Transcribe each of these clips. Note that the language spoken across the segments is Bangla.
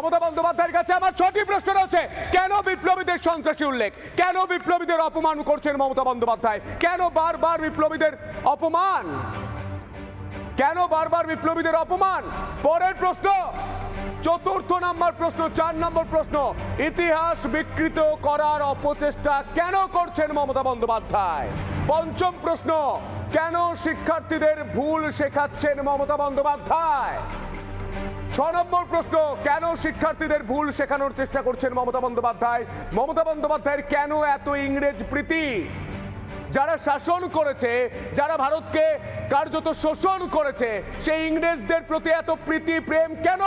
মমতা বন্দ্যোপাধ্যায়ের কাছে আমার ছটি প্রশ্ন রয়েছে। কেন বিপ্লবীদের সন্ত্রাসী উল্লেখ? কেন বিপ্লবীদের অপমান করছেন মমতা বন্দ্যোপাধ্যায়? কেন বারবার বিপ্লবীদের অপমান? কেন বারবার বিপ্লবীদের অপমান? পরের প্রশ্ন। চতুর্থ নম্বর প্রশ্ন, চার নম্বর প্রশ্ন। ইতিহাস বিকৃত করার অপচেষ্টা কেন করছেন মমতা বন্দ্যোপাধ্যায়? পঞ্চম প্রশ্ন, কেন শিক্ষার্থীদের ভুল শেখাচ্ছেন মমতা বন্দ্যোপাধ্যায়? ছ নম্বর প্রশ্ন, কেন শিক্ষার্থীদের ভুল শেখানোর চেষ্টা করছেন মমতা বন্দ্যোপাধ্যায়? মমতা বন্দ্যোপাধ্যায়ের কেন এত ইংরেজ প্রীতি? যারা শাসন করেছে, যারা ভারতকে কার্যত শোষণ করেছে, সেই ইংরেজদের প্রতি এত প্রীতি, প্রেম কেন?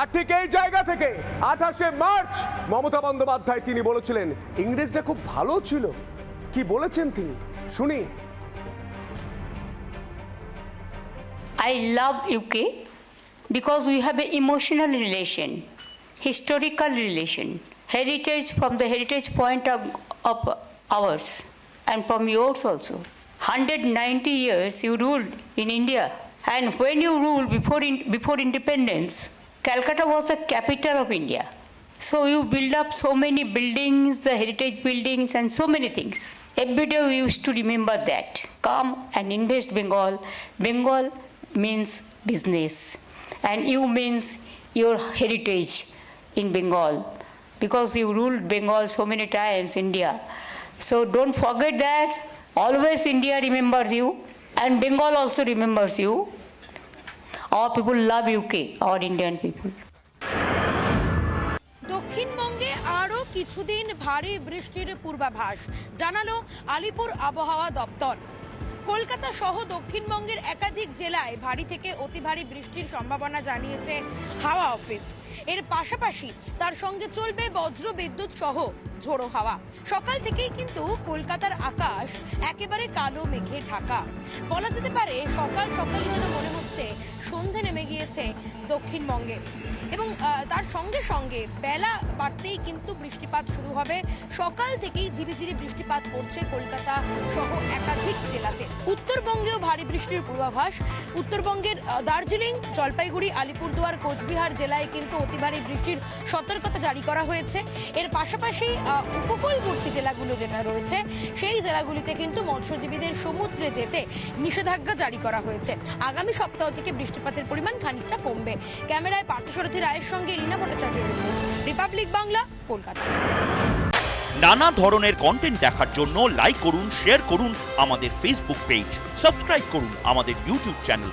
আর ঠিক এই জায়গা থেকে আঠাশে মার্চ মমতা বন্দ্যোপাধ্যায় তিনি বলেছিলেন ইংরেজটা খুব ভালো ছিল। কি বলেছেন তিনি? শুনি। I love UK because we have an emotional relation, historical relation, heritage from the heritage point of, of ours and from yours also. 190 years you ruled in India, and when you ruled before, in, before independence, Calcutta was the capital of India. So you build up so many buildings, the heritage buildings, and so many things. Every day we used to remember that. Come and invest Bengal. Bengal means business, and you means your heritage in Bengal because you ruled Bengal so many times, India. So don't forget that. Always India remembers you, and Bengal also remembers you. Our people love UK, our Indian people. দক্ষিণবঙ্গে আরও কিছুদিন ভারী বৃষ্টির পূর্বাভাস জানালো আলিপুর আবহাওয়া দপ্তর কলকাতা সহ দক্ষিণবঙ্গের একাধিক জেলায় ভারী থেকে অতি ভারী বৃষ্টির সম্ভাবনা জানিয়েছে হাওয়া অফিস। এর পাশাপাশি তার সঙ্গে চলবে বজ্র বিদ্যুৎ সহ ঝোড়ো হাওয়া। সকাল থেকেই কিন্তু কলকাতার আকাশ একেবারে কালো, মেঘে ঢাকা। বলা যেতে পারে সকাল সকাল যেন মনে হচ্ছে সন্ধে নেমে গিয়েছে দক্ষিণবঙ্গে। এবং তার সঙ্গে সঙ্গে বেলা বাড়তেই কিন্তু বৃষ্টিপাত শুরু হবে। সকাল থেকেই ঝিরিঝিরি বৃষ্টিপাত পড়ছে কলকাতা সহ একাধিক জেলাতে। উত্তরবঙ্গেও ভারী বৃষ্টির পূর্বাভাস। উত্তরবঙ্গের দার্জিলিং, জলপাইগুড়ি, আলিপুরদুয়ার, কোচবিহার জেলায় কিন্তু ভারী বৃষ্টির সতর্কতা জারি করা হয়েছে। এর পাশাপাশি উপকূলবর্তী জেলাগুলো যেটা রয়েছে, সেই জেলাগুলিতে কিন্তু মৎস্যজীবীদের সমুদ্রে যেতে নিষেধাজ্ঞা জারি করা হয়েছে। আগামী সপ্তাহ থেকে বৃষ্টিপাতের পরিমাণ খানিকটা কমবে। ক্যামেরায় পার্থসারথী রায়ের সঙ্গে লীনা ভট্টাচার্যের রিপোর্ট। রিপাবলিক বাংলা, কলকাতা। নানা ধরনের কন্টেন্ট দেখার জন্য লাইক করুন শেয়ার করুন আমাদের ফেসবুক পেজ সাবস্ক্রাইব করুন আমাদের ইউটিউব চ্যানেল